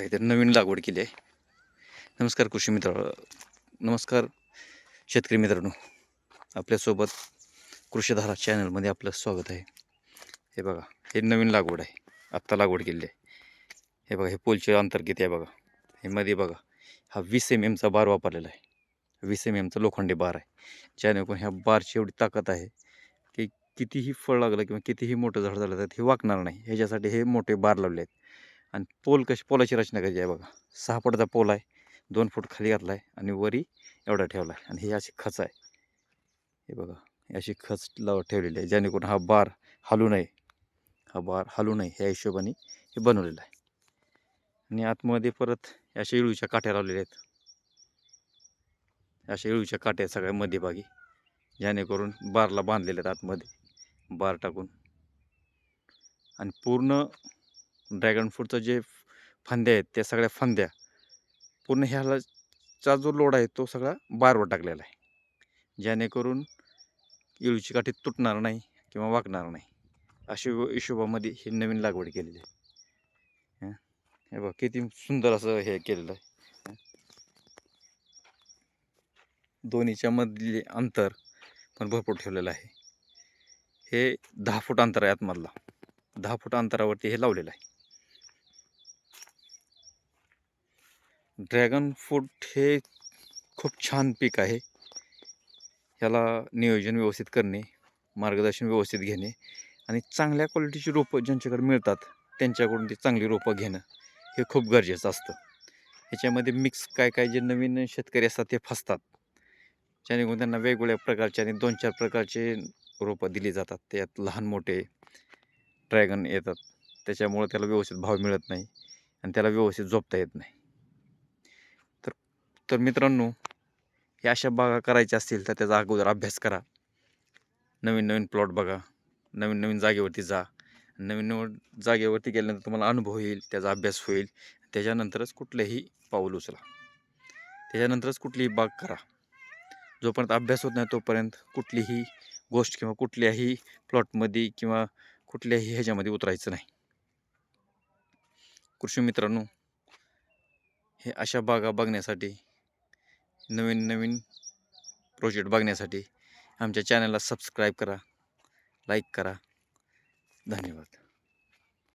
हे इथे नवीन लागवड केली आहे. नमस्कार कृषी मित्र नमस्कार शेतकरी मित्रांनो. आपल्यासोबत कृषीधारा चॅनलमध्ये आपलं स्वागत आहे. हे बघा हे नवीन लागवड आहे. आत्ता लागवड केलेली आहे. हे बघा हे पोलचे अंतर किती आहे बघा. हे मध्ये बघा हा वीस एम एमचा बार वापरलेला आहे. वीस एम एमचा लोखंडी बार आहे. जेणेकरून ह्या बारची एवढी ताकद आहे की कितीही फळ लागलं किंवा कितीही मोठं झाड झालं तर हे वाकणार नाही. ह्याच्यासाठी हे मोठे बार लावले आहेत. आणि पोल कशी पोलाची रचना कशी आहे बघा. सहा फुटाचा पोल आहे दोन फूट खाली घातला आहे आणि वरी एवढा ठेवला आहे आणि ही अशी खच आहे. हे बघा अशी खच लाव ठेवलेली आहे जेणेकरून हा बार हलू नये. हा बार हलू नये ह्या हिशोबाने हे बनवलेलं आहे. आणि आतमध्ये परत अशा इळूच्या काठ्या लावलेल्या आहेत. अशा इळूच्या काठ्या सगळ्या मध्यभागी जेणेकरून बारला बांधलेल्या आहेत आतमध्ये. बार टाकून. आणि पूर्ण ड्रॅगन फ्रूटचं जे फांद्या आहेत त्या सगळ्या फांद्या पूर्ण ह्यालाचा जो लोड आहे तो सगळा बारवर टाकलेला आहे. जेणेकरून इळूची काठी तुटणार नाही किंवा वाकणार नाही. अशा हिशोबामध्ये ही नवीन लागवड केलेली आहे. हे? बघ किती सुंदर असं हे केलेलं आहे. दोन्हीच्या मधले अंतर पण भरपूर ठेवलेलं आहे. हे दहा फूट अंतर आहे आतमधला. दहा फूट अंतरावरती हे लावलेलं आहे. ड्रॅगन फ्रूट हे खूप छान पीक आहे. याला नियोजन व्यवस्थित करणे मार्गदर्शन व्यवस्थित घेणे आणि चांगल्या क्वालिटीची रोपं ज्यांच्याकडे मिळतात त्यांच्याकडून ती चांगली रोपं घेणं हे खूप गरजेचं असतं. ह्याच्यामध्ये मिक्स काय काय जे नवीन शेतकरी असतात ते फसतात. जेणेकरून त्यांना वेगवेगळ्या प्रकारचे आणि दोन चार प्रकारचे रोपं दिली जातात. त्यात लहान मोठे ड्रॅगन येतात. त्याच्यामुळं त्याला व्यवस्थित भाव मिळत नाही आणि त्याला व्यवस्थित जोपता येत नाही. तर मित्रांनो या अशा बागा करायच्या असतील तर त्याचा अगोदर अभ्यास करा. नवीन नवीन प्लॉट बघा. नवीन नवीन जागेवरती जा. नवीन नवीन जागेवरती गेल्यानंतर तुम्हाला अनुभव येईल त्याचा अभ्यास होईल. त्याच्यानंतरच कुठलेही पाऊल उचला. त्याच्यानंतरच कुठलीही बाग करा. जोपर्यंत अभ्यास होत नाही तोपर्यंत कुठलीही गोष्ट किंवा कुठल्याही प्लॉटमध्ये किंवा कुठल्याही ह्याच्यामध्ये उतरायचं नाही. कृषी मित्रांनो हे अशा बागा बघण्यासाठी नवीन नवीन प्रोजेक्ट बघण्यासाठी आमच्या चॅनलला सबस्क्राईब करा लाईक करा. धन्यवाद.